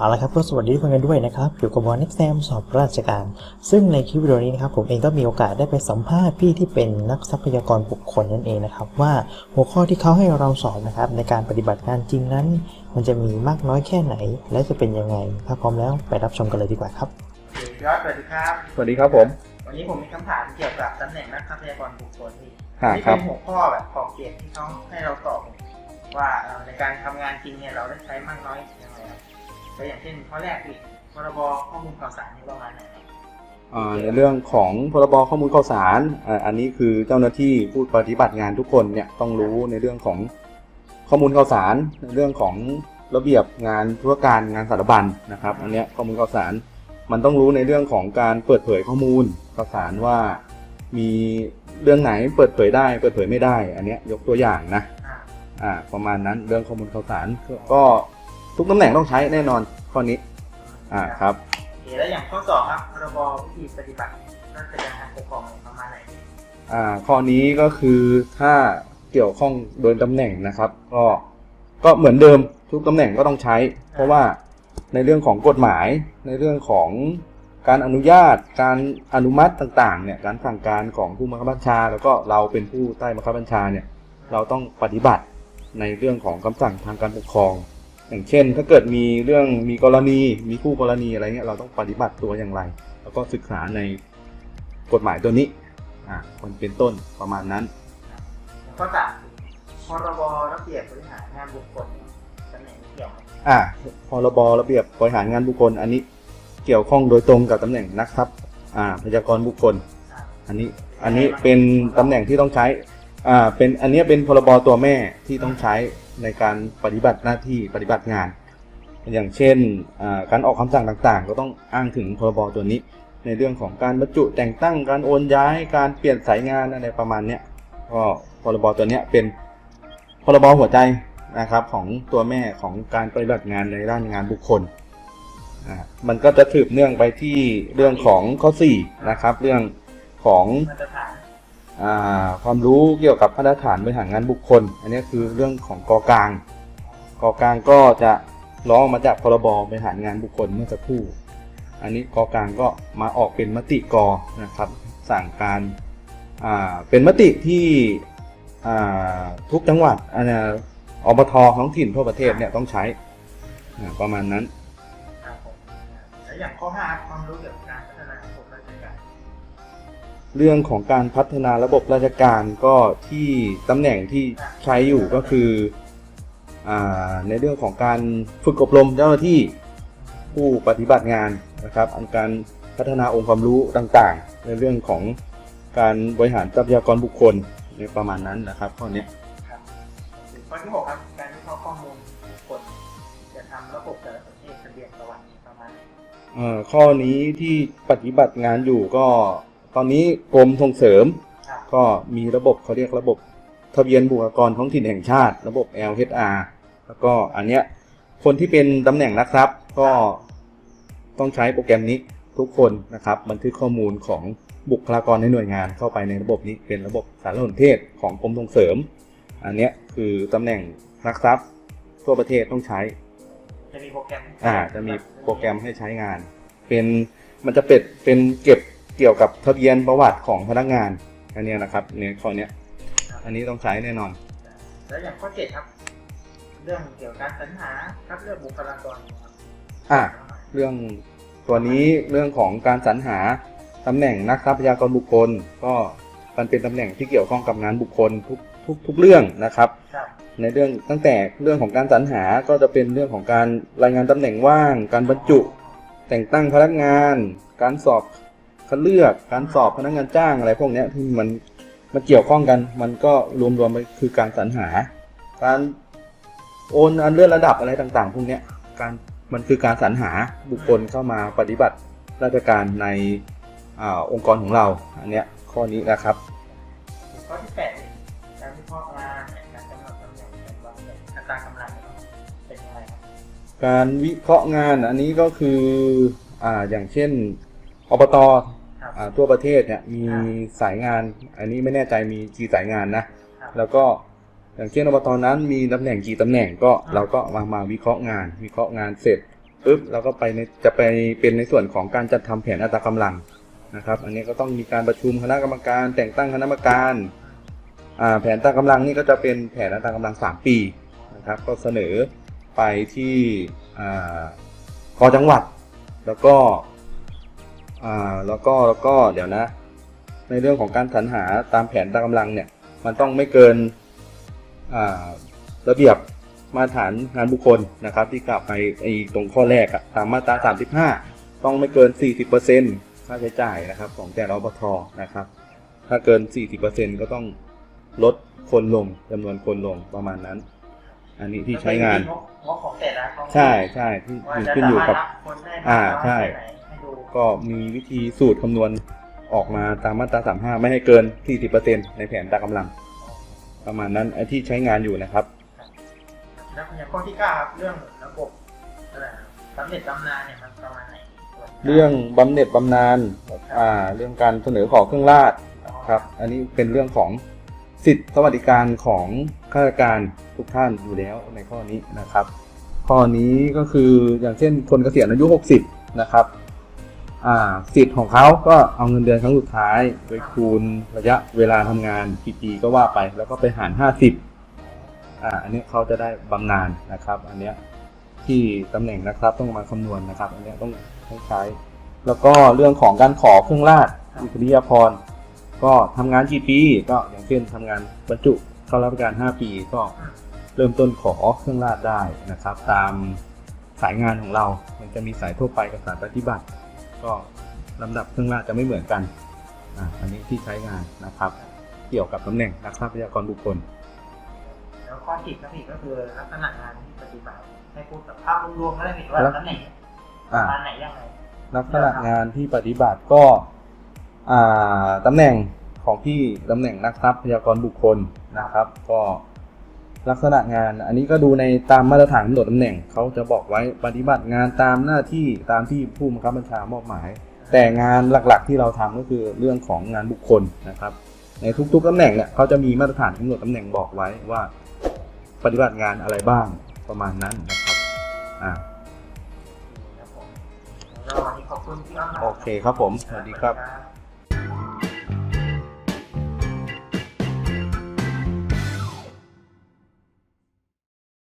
เอาละครับก็สวัสดีทุกคนกันด้วยนะครับอยู่กับบอลเน็กแซมสอบราชการ ซึ่งในคลิปวิดีโอนี้นะครับผมเองก็มีโอกาสได้ไปสัมภาษณ์พี่ที่เป็นนักทรัพยากรบุคคลนั่นเองนะครับว่าหัวข้อที่เขาให้เราสอบนะครับในการปฏิบัติงานจริงนั้น มันจะมีมากน้อยแค่ไหน และจะเป็นยังไงถ้าพร้อมแล้วไปรับชมกันเลยดีกว่าครับยอดสวัสดีครับ สวัสดีครับผม วันนี้ผมมีคำถามเกี่ยวกับตำแหน่งนักทรัพยากรบุคคลที่อ่าที่ครัเป็บนหัวข้อแบบขอบเขตที่เขาให้เราตอบว่าเอ่อในการทำงานจริงเนี่ยเราได้ใช้มากน้อยยังไงครับ ก็อย่างเช่นข้อแรกคือพรบข้อมูลข่าวสารนี่ประมาณไหนครับอ่าในเรื่องของพรบข้อมูลข่าวสารอ่าอันนี้คือเจ้าหน้าที่ผู้ปฏิบัติงานทุกคนเนี่ยต้องรู้ในเรื่องของข้อมูลข่าวสาร ในเรื่องของระเบียบงานธุรการงานสารบัญนะครับ อันเนี้ยข้อมูลข่าวสารมันต้องรู้ในเรื่องของการเปิดเผยข้อมูลข่าวสารว่ามีเรื่องไหนเปิดเผยได้ เปิดเผยไม่ได้ อันเนี้ยยกตัวอย่างนะอ่าอ่าประมาณนั้นเรื่องข้อมูลข่าวสารก็ก็ ทุกตำแหน่งต้องใช้แน่นอนข้อนี้อ่าครับโอเคแล้วอย่างข้อสองครับพรบวิธีปฏิบัติราชการปกครองประมาณไหนอ่าข้อนี้ก็คือถ้าเกี่ยวข้องโดยตำแหน่งนะครับ ก็ก็เหมือนเดิมทุกตำแหน่งก็ต้องใช้ เพราะว่าในเรื่องของกฎหมายในเรื่องของการอนุญาต การอนุมัติต่างๆเนี่ยการสั่งการของผู้บังคับบัญชา แล้วก็เราเป็นผู้ใต้บังคับบัญชาเนี่ยเราต้องปฏิบัติในเรื่องของคำสั่งทางการปกครอง อย่างเช่น ถ้าเกิดมีเรื่องมีกรณีมีคู่กรณีอะไรเงี้ยเราต้องปฏิบัติตัวอย่างไร แล้วก็ศึกษาในกฎหมายตัวนี้อ่ามันเป็นต้นประมาณนั้นข้อสามพรบระเบียบบริหารงานบุคคลตำแหน่งนี้เกี่ยวไหมอ่าพรบระเบียบบริหารงานบุคคล อันนี้เกี่ยวข้องโดยตรงกับตำแหน่งนักทรัพย์อ่าพยากรบุคคลอ่าอันนี้อันนี้เป็นตำแหน่งที่ต้องใช้อ่าเป็นอันนี้เป็นพรบตัวแม่ที่ต้องใช้ ในการปฏิบัติหน้าที่ปฏิบัติงาน อย่างเช่นการออกคำสั่งต่างๆ ก็ต้องอ้างถึงพรบตัวนี้ ในเรื่องของการบรรจุแต่งตั้งการโอนย้ายการเปลี่ยนสายงานอะไรประมาณนี้ก็พรบตัวนี้เป็นพรบหัวใจนะครับของตัวแม่ของการปฏิบัติงานในด้านงานบุคคลมันก็จะสืบเนื่องไปที่เรื่องของข้อ4นะครับเรื่องของ ความรู้เกี่ยวกับมาตรฐานบริหารงานบุคคล อันนี้คือเรื่องของกอกลางกอกลางก็จะร้องมาจากพรบบริหารงานบุคคลเมื่อสักครู่อันนี้กอกลางก็มาออกเป็นมติกอนะครับ สั่งการาเป็นมติที่ทุกจังหวัดอนนอบทท้องถิ่นทั่วประเทศเนี่ยต้องใช้อ่ประมาณนั้นแล้วอย่างข้อห้าความรู้เกี่ยวกับการพัฒนาระบบราชการ เรื่องของการพัฒนาระบบราชการก็ที่ตำแหน่งที่ใช้อยู่ก็คืออาในเรื่องของการฝึกอบรมเจ้าหน้าที่ผู้ปฏิบัติงานนะครับอันการพัฒนาองค์ความรู้ต่างๆ ในเรื่องของการบริหารทรัพยากรบุคคลในประมาณนั้นนะครับข้อเนี้ยครับข้อที่หกครับการวิเคราะห์ข้อมูลบุคคลจะทำระบบแต่ละประเทศทะเบียนประวัติประมาณไหนเอ่อข้อนี้ที่ปฏิบัติงานอยู่ก็ ตอนนี้กรมส่งเสริมครับก็มีระบบเขาเรียกระบบทะเบียนบุคลากรท้องถิ่นแห่งชาติ ระบบ LHR แล้วก็อันเนี้ยคนที่เป็นตำแหน่งนักทรัพย์ก็ต้องใช้โปรแกรมนี้ทุกคนนะครับ บันทึกข้อมูลของบุคลากรในหน่วยงานเข้าไปในระบบนี้เป็นระบบสารสนเทศของกรมส่งเสริม อันเนี้ยคือตำแหน่งนักทรัพย์ทั่วประเทศต้องใช้ จะมีโปรแกรมอ่าจะมีโปรแกรมให้ใช้งาน เป็นมันจะเป็นเป็นเก็บ เกี่ยวกับทะเบียนประวัติของพนักงานอันเนี้ยนะครับเนี่ยข้อเนี้ยอันนี้ต้องใช้แน่นอน แล้วอย่างข้อเจ็ดครับ เรื่องเกี่ยวกับการสรรหาคัดเลือกบุคลากรครับอ่าเรื่องตัวนี้เรื่องของการสรรหาตำแหน่งนักทรัพยากรบุคคล ก็มันเป็นตำแหน่งที่เกี่ยวข้องกับงานบุคคลทุกทุกทุกเรื่องนะครับครับในเรื่องตั้งแต่เรื่องของการสรรหาก็จะเป็นเรื่องของการรายงานตำแหน่งว่าง การบรรจุ แต่งตั้งพนักงาน การสอบ คัดเลือกการสอบพนักงานจ้างอะไรพวกเนี้ยที่มันมันเกี่ยวข้องกัน มันก็รวมๆไปคือการสรรหา การโอนอันเลื่อนระดับอะไรต่างๆ พวกเนี้ยการมันคือการสรรหาบุคคลเข้ามาปฏิบัติราชการในอาองค์กรของเรา อันเนี้ยข้อนี้นะครับ ข้อที่แปดการวิเคราะห์งานการกำหนดตำแหน่งการวางแผนอัตรากำลังเป็นยังไงครับการวิเคราะห์งานอันนี้ก็คืออ่าอย่างเช่นอบตครับอ่า ทั่วประเทศเนี่ยมีสายงาน อันนี้ไม่แน่ใจมีกี่สายงานนะ แล้วก็อย่างเช่นอบตนั้นมีตำแหน่งกี่ตำแหน่งก็เราก็มามาวิเคราะห์งาน วิเคราะห์งานเสร็จปุ๊บเราก็ไปในจะไปเป็นในส่วนของการจัดทำแผนอัตรากำลังนะครับ อันนี้ก็ต้องมีการประชุมคณะกรรมการ แต่งตั้งคณะกรรมการอ่าแผนอัตรากำลังนี่ก็จะเป็นแผนอัตรากำลัง 3 ปีนะครับ ก็เสนอไปที่อ่ากจังหวัด แล้วก็ อ่าแล้วก็แล้วก็เดี๋ยวนะ ในเรื่องของการสรรหาตามแผนอัตรากำลังเนี่ย มันต้องไม่เกินอ่าระเบียบมาตรฐานงานบุคคลนะครับ ที่กล่าวไปไอ้ตรงข้อแรกอะตามมาตรา 35 ต้องไม่เกิน 40%ค่าใช้จ่ายนะครับ ของแต่ละอบทนะครับ ถ้าเกิน 40%ก็ต้องลดคนลงจำนวนคนลงประมาณนั้น อันนี้ที่ใช้งานงบงบของแต่ละท้องถิ่นใช่ใช่ที่ว่าจะขึ้นอยู่กับสามารถรับคนได้มกอ่าน้ยใช่แค่ไหนให้ดู ก็มีวิธีสูตรคำนวณออกมาตามมาตรา 35 ไม่ให้เกิน 40%ในแผนตากำลัง ประมาณนั้นไอ้ที่ใช้งานอยู่นะครับ แล้วอย่างข้อที่เก้าครับเรื่องระบบอะไรนะสำเร็จตำนานเนี่ยมันประมาณไหนส่วนเรื่องบำเหน็จบำนาญอ่า เรื่องการเสนอขอเครื่องราชครับ อันนี้เป็นเรื่องของสิทธิสวัสดิการของข้าราชการทุกท่านอยู่แล้วในข้อนี้นะครับ ข้อนี้ก็คืออย่างเช่นคนเกษียณอายุ 60 นะครับอ่า สิทธิ์ของเขาก็เอาเงินเดือนครั้งสุดท้ายไปคูณระยะเวลาทำงานกี่ปีก็ว่าไป แล้วก็ไปหาร50อ่าอันนี้เขาจะได้บำนาญนะครับ อันเนี้ยที่ตำแหน่งนะครับต้องมาคำนวณนะครับ อันนี้ต้องให้ใช้ แล้วก็เรื่องของการขอเครื่องราชอิสริยาภรณ์ก็ทำงานกี่ปีก็อย่างเช่นทำงานบรรจุเข้ารับราชการ 5 ปีก็เริ่มต้นขอเครื่องราชได้นะครับ ตามสายงานของเรา มันจะมีสายทั่วไปกับสายปฏิบัติ ก็ลำดับเครื่องราชจะไม่เหมือนกันอ่าอันนี้ที่ใช้งานนะครับ เกี่ยวกับตำแหน่งนักทรัพยากรบุคคล แล้วข้อสิบครับพี่ก็คือลักษณะงานที่ปฏิบัติให้พูดแบบภาพรวมๆก็ได้พี่ว่าแล้วตำแหน่งปอ่าระมาณไหนยังไงลักษณะงานที่ปฏิบัติก็อ่าตำแหน่งของพี่ตำแหน่งนักทรัพยากรบุคคลนะครับ ก็ ลักษณะงาน อันนี้ก็ดูในตามมาตรฐานกำหนดตำแหน่งเขาจะบอกไว้ปฏิบัติงานตามหน้าที่ตามที่ผู้บังคับบัญชามอบหมาย แต่งานหลักๆที่เราทำก็คือเรื่องของงานบุคคลนะครับ ในทุกๆตำแหน่งเนี่ยเขาจะมีมาตรฐานกำหนดตำแหน่งบอกไว้ว่าปฏิบัติงานอะไรบ้างประมาณนั้นนะครับอ่าครับผมแล้วก็วันนี้ขอบคุณพี่อ้อมมากโอเคครับผม สวัสดีครับครับ